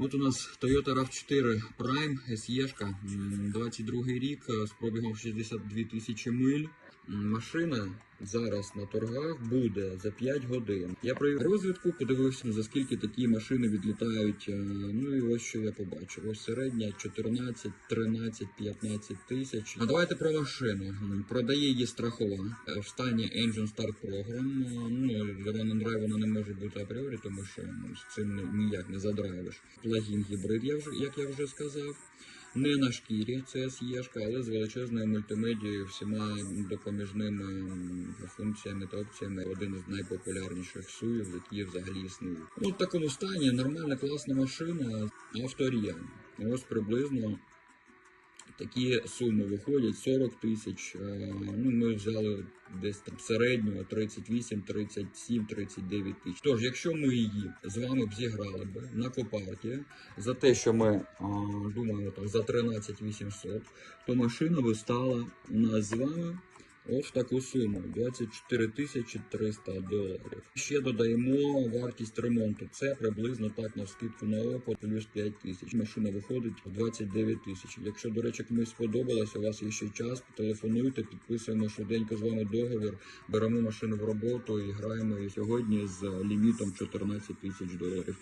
От у нас Toyota RAV4 Prime SE, 22 рік е, з пробігом 62 тисячі миль. Машина зараз на торгах буде за 5 годин. Я провів розвідку, подивився за скільки такі машини відлітають. е, Ну і ось що я побачив. Ось середня 14, 13, 15 тисяч. А давайте про машину. Продає її страхова Е, в стані Engine Start Program. Е, Ну Drive вона не може бути апріорі, тому що ну, з цим ні- ніяк не задрайвиш. Плагін гібрид, я вже як я вже сказав. Не на шкірі, це SE, але з величезною мультимедією, всіма допоміжними функціями та опціями. Один з найпопулярніших суїв, які взагалі існують. Ну, в такому стані нормальна, класна машина, авторія. Ось приблизно такі суми виходять 40 тисяч. Е, Ну, ми взяли десь там середнього 38, 37, 39 тисяч. Тож, якщо ми її з вами б зіграли б на копарті за те, що ми думаємо там за 13 800, то машина би стала у нас з вами. В таку суму 24 тисячі 300 доларів. Ще додаємо вартість ремонту. Це приблизно так на скидку на око плюс 5 тисяч. Машина виходить в 29 тисяч. Якщо, до речі, комусь сподобалось, у вас є ще час, телефонуйте, підписуємо швиденько з вами договір, беремо машину в роботу і граємо сьогодні з лімітом 14 тисяч доларів.